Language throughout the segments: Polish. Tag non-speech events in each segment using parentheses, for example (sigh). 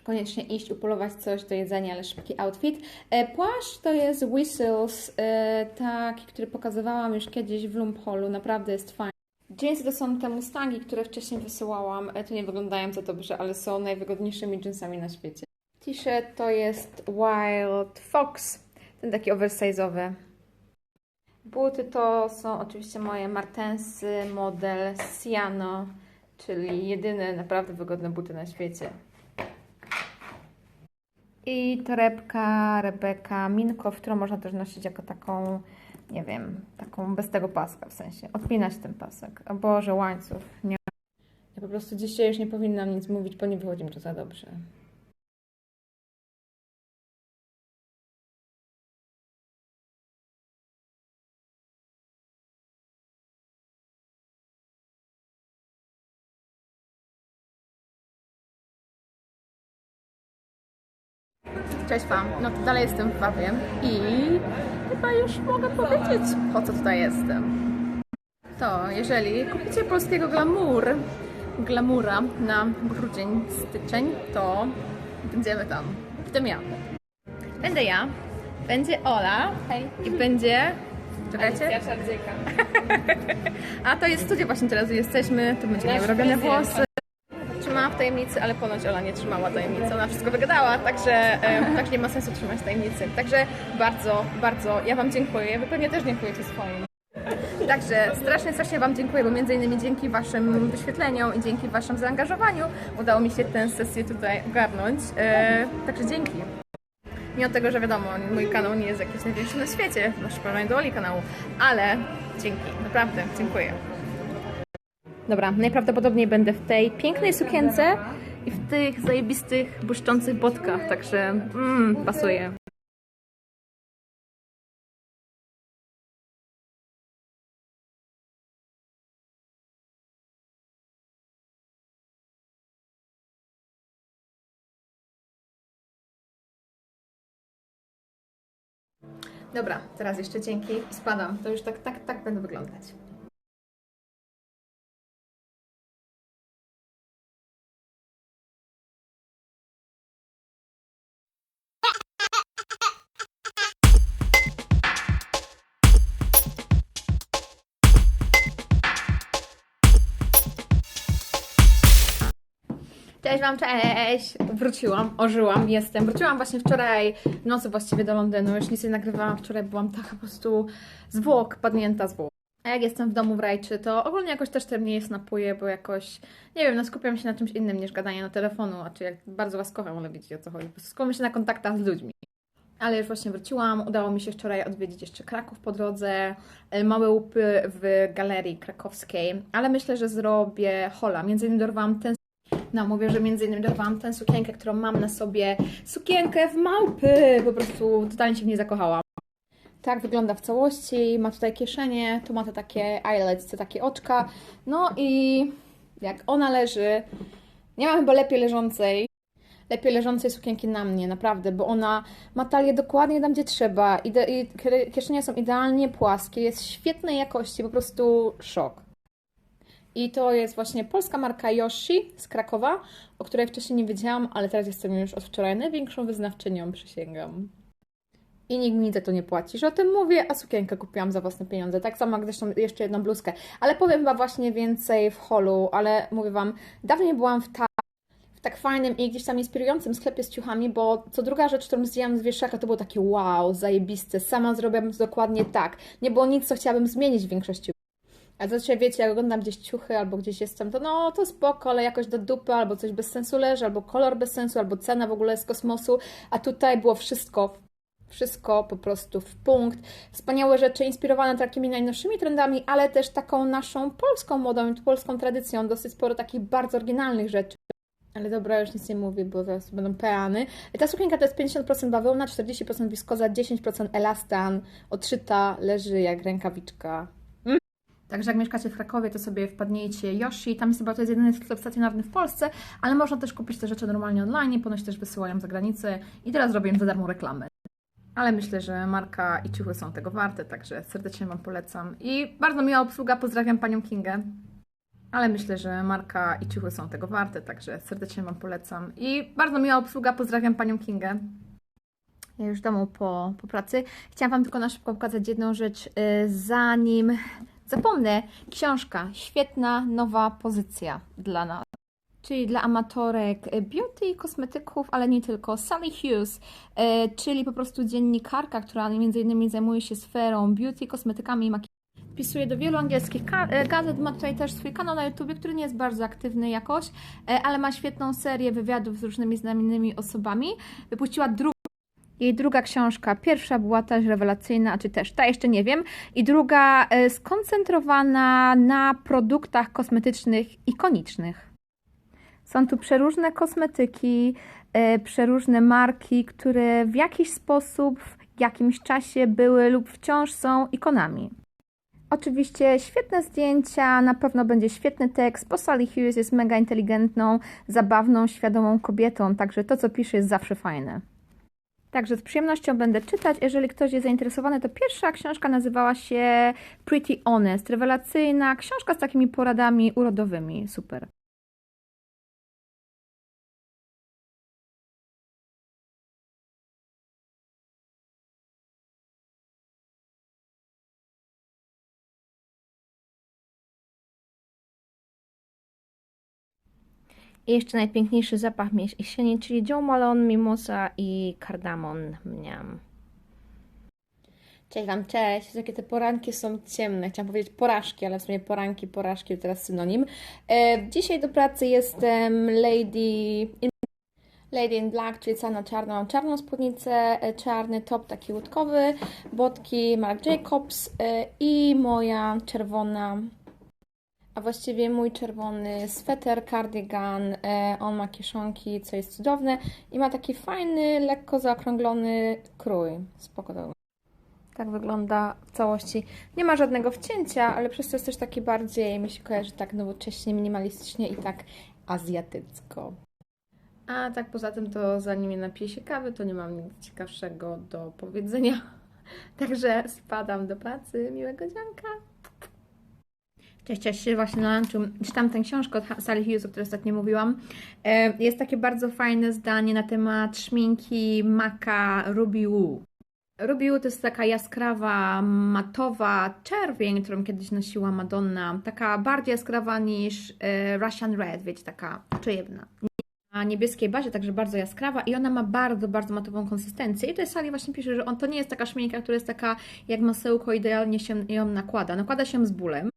Koniecznie iść upolować coś do jedzenia, ale szybki outfit. E, płaszcz to jest Whistles, e, taki, który pokazywałam już kiedyś w Lumpolu, naprawdę jest fajny. Jeansy to są te Mustangi, które wcześniej wysyłałam. E, to nie wyglądają za dobrze, ale są najwygodniejszymi jeansami na świecie. T-shirt to jest Wild Fox, ten taki oversize'owy. Buty to są oczywiście moje Martensy, model Siano, czyli jedyne naprawdę wygodne buty na świecie. I torebka Rebeka Minko, którą można też nosić jako taką, nie wiem, taką bez tego paska, w sensie odpinać ten pasek. O Boże, łańcuch. Nie. Ja po prostu dzisiaj już nie powinnam nic mówić, bo nie wychodzi mi to za dobrze. Cześć Wam, no to dalej jestem w Wawie i chyba już mogę powiedzieć, po co tutaj jestem. To jeżeli kupicie polskiego glamour, glamura na grudzień, styczeń, to będziemy tam. W tym ja. Będę ja, będzie Ola Hej. i będzie... Czekajcie. (laughs) A to jest studio właśnie teraz jesteśmy, to będzie miał robione włosy. Trzymałam w tajemnicy, ale ponoć Ola nie trzymała tajemnicy. Ona wszystko wygadała, także, e, także nie ma sensu trzymać tajemnicy. Także bardzo, bardzo ja Wam dziękuję. Wy pewnie też dziękujecie swoim. Także strasznie, strasznie Wam dziękuję, bo między innymi dzięki Waszym wyświetleniom i dzięki Waszym zaangażowaniu udało mi się tę sesję tutaj ogarnąć. E, także dzięki. Mimo tego, że wiadomo, mój kanał nie jest jakiś największy na świecie, masz porównanie do Oli kanału, ale dzięki, naprawdę, dziękuję. Dobra, najprawdopodobniej będę w tej pięknej sukience i w tych zajebistych, błyszczących botkach, także mm, pasuje. Dobra, teraz jeszcze dzięki i spadam. To już tak, tak, tak będę wyglądać. Cześć Wam, cześć! Wróciłam, ożyłam, jestem. Wróciłam właśnie wczoraj w nocy właściwie do Londynu. Już nic nie nagrywałam wczoraj, byłam tak po prostu zwłok, padnięta zwłok. A jak jestem w domu w Rajczy, to ogólnie jakoś też te mniej snapuję, bo jakoś, nie wiem, no skupiam się na czymś innym niż gadanie na telefonu, a czy jak bardzo Was kocham, ale wiecie o co chodzi. Skupiam się na kontaktach z ludźmi. Ale już właśnie wróciłam. Udało mi się wczoraj odwiedzić jeszcze Kraków po drodze, e, małe łupy w galerii krakowskiej, ale myślę, że zrobię hola. Między innymi dorwałam ten no, mówię, że między innymi dorwałam tę sukienkę, którą mam na sobie. Sukienkę w małpy! Po prostu totalnie się w niej zakochałam. Tak wygląda w całości. Ma tutaj kieszenie, tu ma te takie eyelets, te takie oczka. No i jak ona leży, nie ma chyba lepiej leżącej. Lepiej leżącej sukienki na mnie, naprawdę, bo ona ma talię dokładnie tam, gdzie trzeba. Ide- kieszenie są idealnie płaskie, jest świetnej jakości, po prostu szok. I to jest właśnie polska marka Yoshi z Krakowa, o której wcześniej nie wiedziałam, ale teraz jestem już od wczoraj największą wyznawczynią, przysięgam. I nikt mi za to nie płaci, że o tym mówię, a sukienkę kupiłam za własne pieniądze. Tak samo jak zresztą jeszcze jedną bluzkę. Ale powiem Wam właśnie więcej w holu, ale mówię Wam, dawniej byłam w ta tak fajnym i gdzieś tam inspirującym sklepie z ciuchami, bo co druga rzecz, którą zdjęłam z wieszaka, to było takie wow, zajebiste, sama zrobiłabym to dokładnie tak. Nie było nic, co chciałabym zmienić w większości a zazwyczaj wiecie, jak oglądam gdzieś ciuchy albo gdzieś jestem, to no to spoko, ale jakoś do dupy, albo coś bez sensu leży, albo kolor bez sensu, albo cena w ogóle z kosmosu, a tutaj było wszystko, wszystko po prostu w punkt. Wspaniałe rzeczy inspirowane takimi najnowszymi trendami, ale też taką naszą polską modą polską tradycją, dosyć sporo takich bardzo oryginalnych rzeczy. Ale dobra, już nic nie mówię, bo zaraz będą peany. Ta sukienka to jest 50% bawełna, 40% wiskoza, 10% elastan, odszyta, leży jak rękawiczka. Także jak mieszkacie w Krakowie, to sobie wpadnijcie Yoshi. Tam jest chyba to jest jedyny sklep stacjonarny w Polsce, ale można też kupić te rzeczy normalnie online, ponoć też wysyłają za granicę i teraz robię im za darmo reklamę. Ale myślę, że marka i ciuchy są tego warte, także serdecznie Wam polecam. I bardzo miła obsługa, pozdrawiam Panią Kingę. Ale myślę, że marka i ciuchy są tego warte, także serdecznie Wam polecam. I bardzo miła obsługa, pozdrawiam Panią Kingę. Ja już w domu po, po pracy. Chciałam Wam tylko na szybko pokazać jedną rzecz, yy, zanim zapomnę. Książka, świetna, nowa pozycja dla nas. Czyli dla amatorek beauty i kosmetyków, ale nie tylko. Sally Hughes, yy, czyli po prostu dziennikarka, która między innymi zajmuje się sferą beauty, kosmetykami i makijażem. Wpisuje do wielu angielskich e, gazet, ma tutaj też swój kanał na YouTube, który nie jest bardzo aktywny jakoś, e, ale ma świetną serię wywiadów z różnymi znanymi osobami. Wypuściła drugą jej druga książka, pierwsza była też rewelacyjna, czy też ta jeszcze nie wiem, i druga e, skoncentrowana na produktach kosmetycznych ikonicznych. Są tu przeróżne kosmetyki, e, przeróżne marki, które w jakiś sposób, w jakimś czasie były lub wciąż są ikonami. Oczywiście świetne zdjęcia, na pewno będzie świetny tekst, bo Sally Hughes jest mega inteligentną, zabawną, świadomą kobietą, także to, co pisze, jest zawsze fajne. Także z przyjemnością będę czytać. Jeżeli ktoś jest zainteresowany, to pierwsza książka nazywała się Pretty Honest. Rewelacyjna książka z takimi poradami urodowymi. Super. I jeszcze najpiękniejszy zapach mieć jesieni, czyli Malone, Mimosa i kardamon. Mniam. Cześć Wam, cześć. Jakie te poranki są ciemne. Chciałam powiedzieć porażki, ale w sumie poranki, porażki to teraz synonim. E, dzisiaj do pracy jestem Lady in, Lady in Black, czyli cała na czarno. Mam czarną spódnicę, e, czarny top taki łódkowy, botki Marc Jacobs e, i moja czerwona a właściwie mój czerwony sweter, cardigan, e, on ma kieszonki, co jest cudowne i ma taki fajny, lekko zaokrąglony krój. Spoko to. Tak wygląda w całości. Nie ma żadnego wcięcia, ale przez to jest też taki bardziej, mi się kojarzy tak nowocześnie, minimalistycznie i tak azjatycko. A tak poza tym to zanim nie napiję się kawy, to nie mam nic ciekawszego do powiedzenia. (laughs) Także spadam do pracy. Miłego dzianka. Cześć, cześć, właśnie na lunchu czytam tę książkę od Sally Hughes, o której ostatnio mówiłam. E, Jest takie bardzo fajne zdanie na temat szminki Maka Ruby Woo. Ruby Woo to jest taka jaskrawa, matowa czerwień, którą kiedyś nosiła Madonna. Taka bardziej jaskrawa niż e, Russian Red, wiecie, taka czujebna. Na niebieskiej bazie, także bardzo jaskrawa i ona ma bardzo, bardzo matową konsystencję. I tutaj Sally właśnie pisze, że on to nie jest taka szminka, która jest taka jak masełko, idealnie się ją nakłada. Nakłada się z bólem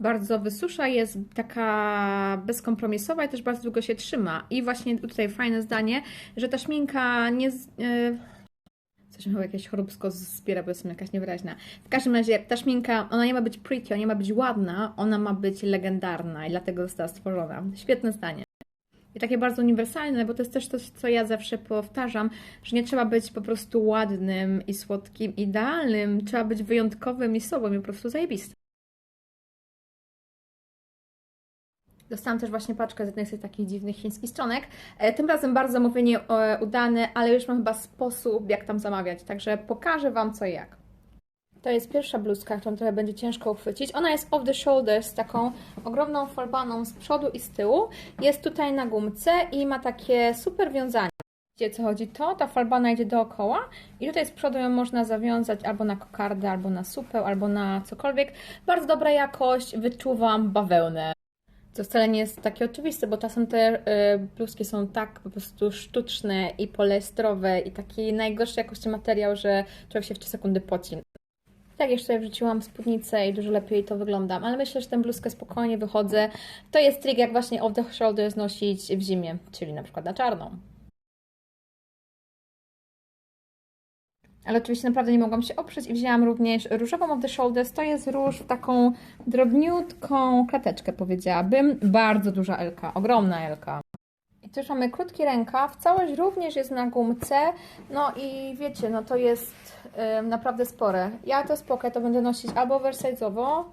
bardzo wysusza, jest taka bezkompromisowa i też bardzo długo się trzyma. I właśnie tutaj fajne zdanie, że ta szminka nie. Yy... Coś mi chyba jakieś choróbsko zbiera, bo jestem jakaś niewyraźna. W każdym razie ta szminka, ona nie ma być pretty, ona nie ma być ładna, ona ma być legendarna i dlatego została stworzona. Świetne zdanie. I takie bardzo uniwersalne, bo to jest też coś, co ja zawsze powtarzam, że nie trzeba być po prostu ładnym i słodkim, idealnym, trzeba być wyjątkowym i sobą i po prostu zajebistym. Dostałam też właśnie paczkę z jednej z tych takich dziwnych chińskich stronek. E, Tym razem bardzo zamówienie e, udane, ale już mam chyba sposób, jak tam zamawiać. Także pokażę Wam co i jak. To jest pierwsza bluzka, którą trochę będzie ciężko uchwycić. Ona jest off the shoulder z taką ogromną falbaną z przodu i z tyłu. Jest tutaj na gumce i ma takie super wiązanie. Wiecie co chodzi? To, ta falbana idzie dookoła i tutaj z przodu ją można zawiązać albo na kokardę, albo na supeł, albo na cokolwiek. Bardzo dobra jakość, wyczuwam bawełnę. Co wcale nie jest takie oczywiste, bo czasem te y, bluzki są tak po prostu sztuczne i poliestrowe i taki najgorszej jakości materiał, że człowiek się w 3 sekundy poci. Tak, jeszcze wrzuciłam spódnicę i dużo lepiej to wyglądam, ale myślę, że tę bluzkę spokojnie wychodzę. To jest trik, jak właśnie off the shoulders nosić w zimie, czyli na przykład na czarną. Ale oczywiście naprawdę nie mogłam się oprzeć i wzięłam również różową off the shoulders. To jest róż w taką drobniutką krateczkę, powiedziałabym. Bardzo duża elka, ogromna elka. I już mamy krótki rękaw, całość również jest na gumce, no i wiecie, no to jest naprawdę spore. Ja to spoko, to będę nosić albo oversize'owo,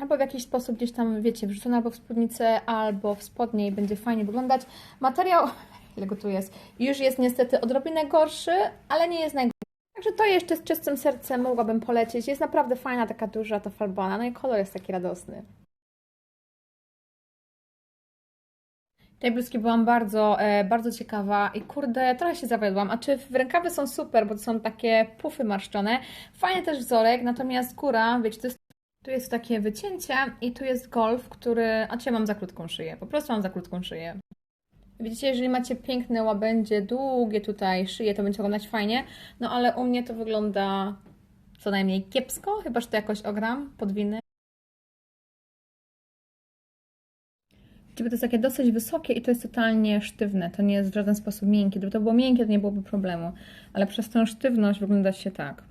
albo w jakiś sposób gdzieś tam, wiecie, wrzucona albo w spódnicę, albo w spodnie i będzie fajnie wyglądać. Materiał, (laughs) ile go tu jest, już jest niestety odrobinę gorszy, ale nie jest najgorszy. Także to jeszcze z czystym sercem mogłabym polecieć. Jest naprawdę fajna, taka duża ta falbana, no i kolor jest taki radosny. Tej bluzki byłam bardzo, e, bardzo ciekawa i kurde, trochę się zawiodłam. A czy w rękawy są super, bo to są takie pufy marszczone. Fajny też wzorek, natomiast góra, wiecie, to jest, tu jest takie wycięcie i tu jest golf, który, a ja mam za krótką szyję, po prostu mam za krótką szyję. Widzicie, jeżeli macie piękne łabędzie, długie tutaj szyje, to będzie wyglądać fajnie, no ale u mnie to wygląda co najmniej kiepsko, chyba że to jakoś ogram, podwiny. Gdyby to jest takie dosyć wysokie i to jest totalnie sztywne, to nie jest w żaden sposób miękkie. Gdyby to było miękkie, to nie byłoby problemu, ale przez tą sztywność wygląda się tak.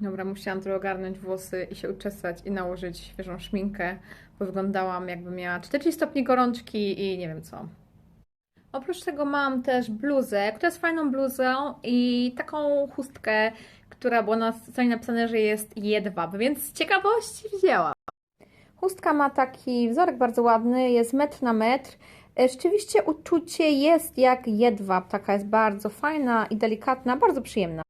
Dobra, musiałam trochę ogarnąć włosy i się uczesać i nałożyć świeżą szminkę, wyglądałam jakby miała 40 stopni gorączki i nie wiem co. Oprócz tego mam też bluzę, która jest fajną bluzą i taką chustkę, która była na stronie napisane, że jest jedwab, więc z ciekawości wzięłam. Chustka ma taki wzorek bardzo ładny, jest metr na metr. E, Rzeczywiście uczucie jest jak jedwab, taka jest bardzo fajna i delikatna, bardzo przyjemna.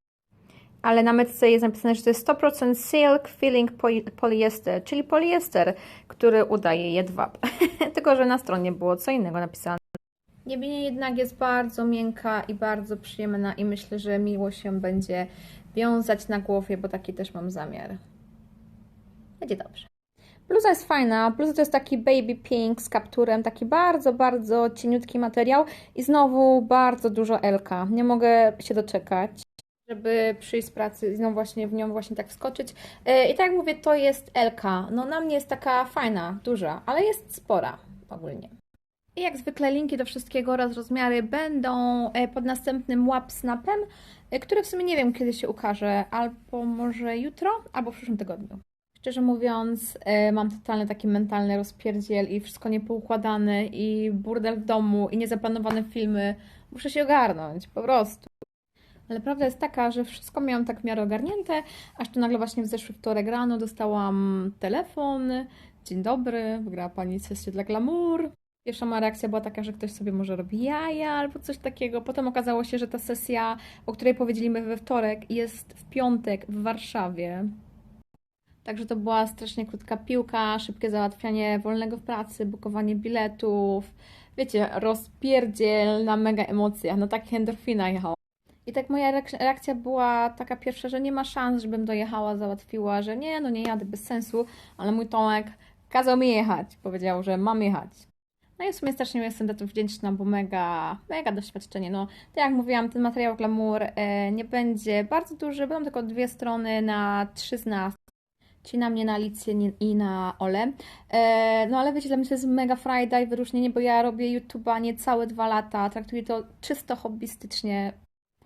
Ale na metce jest napisane, że to jest 100% silk filling poly- polyester, czyli poliester, który udaje jedwab. (laughs) Tylko, że na stronie było co innego napisane. Niemniej jednak jest bardzo miękka i bardzo przyjemna i myślę, że miło się będzie wiązać na głowie, bo taki też mam zamiar. Będzie dobrze. Bluza jest fajna. Bluza to jest taki baby pink z kapturem, taki bardzo, bardzo cieniutki materiał i znowu bardzo dużo Elka. Nie mogę się doczekać, żeby przyjść z pracy i znowu właśnie w nią właśnie tak wskoczyć. Yy, I tak jak mówię, to jest Elka. No na mnie jest taka fajna, duża, ale jest spora ogólnie. I jak zwykle linki do wszystkiego oraz rozmiary będą e, pod następnym łap snapem, e, który w sumie nie wiem kiedy się ukaże, albo może jutro, albo w przyszłym tygodniu. Szczerze mówiąc, e, mam totalny taki mentalny rozpierdziel i wszystko niepoukładane i burdel w domu i niezaplanowane filmy. Muszę się ogarnąć, po prostu. Ale prawda jest taka, że wszystko miałam tak w miarę ogarnięte, aż tu nagle właśnie w zeszły wtorek rano dostałam telefon. Dzień dobry, wygrała Pani sesję dla Glamour. Pierwsza moja reakcja była taka, że ktoś sobie może robi jaja albo coś takiego. Potem okazało się, że ta sesja, o której powiedzieliśmy we wtorek, jest w piątek w Warszawie. Także to była strasznie krótka piłka, szybkie załatwianie wolnego w pracy, bukowanie biletów. Wiecie, rozpierdziel na mega emocjach, na takich endorfina jechała. I tak moja reak- reakcja była taka pierwsza, że nie ma szans, żebym dojechała, załatwiła, że nie, no nie jadę bez sensu, ale mój Tomek kazał mi jechać, powiedział, że mam jechać. No i w sumie strasznie jestem za to wdzięczna, bo mega, mega doświadczenie. No, tak jak mówiłam, ten materiał Glamour e, nie będzie bardzo duży, będą tylko dwie strony na trzy z nas, czyli na mnie, na Alicję i na Ole. E, no ale wiecie, dla mnie to jest mega frajda i wyróżnienie, bo ja robię YouTube'a niecałe dwa lata, traktuję to czysto hobbystycznie.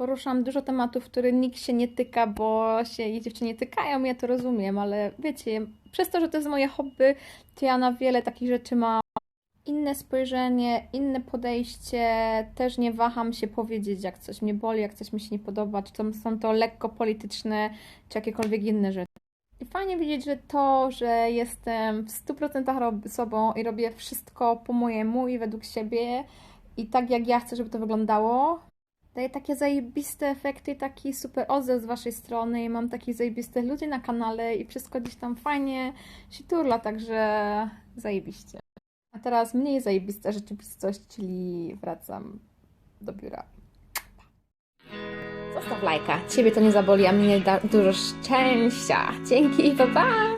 Poruszam dużo tematów, które nikt się nie tyka, bo się i dziewczyny tykają, ja to rozumiem, ale wiecie, przez to, że to jest moje hobby, to ja na wiele takich rzeczy mam inne spojrzenie, inne podejście. Też nie waham się powiedzieć, jak coś mnie boli, jak coś mi się nie podoba, czy to są to lekko polityczne, czy jakiekolwiek inne rzeczy. I fajnie widzieć, że to, że jestem w 100% rob- sobą i robię wszystko po mojemu i według siebie i tak jak ja chcę, żeby to wyglądało, daje takie zajebiste efekty, taki super odzew z waszej strony mam takich zajebistych ludzi na kanale i wszystko gdzieś tam fajnie się turla, także zajebiście. A teraz mniej zajebista rzeczywistość, czyli wracam do biura. Zostaw lajka. Ciebie to nie zaboli, a mnie da dużo szczęścia. Dzięki, pa pa!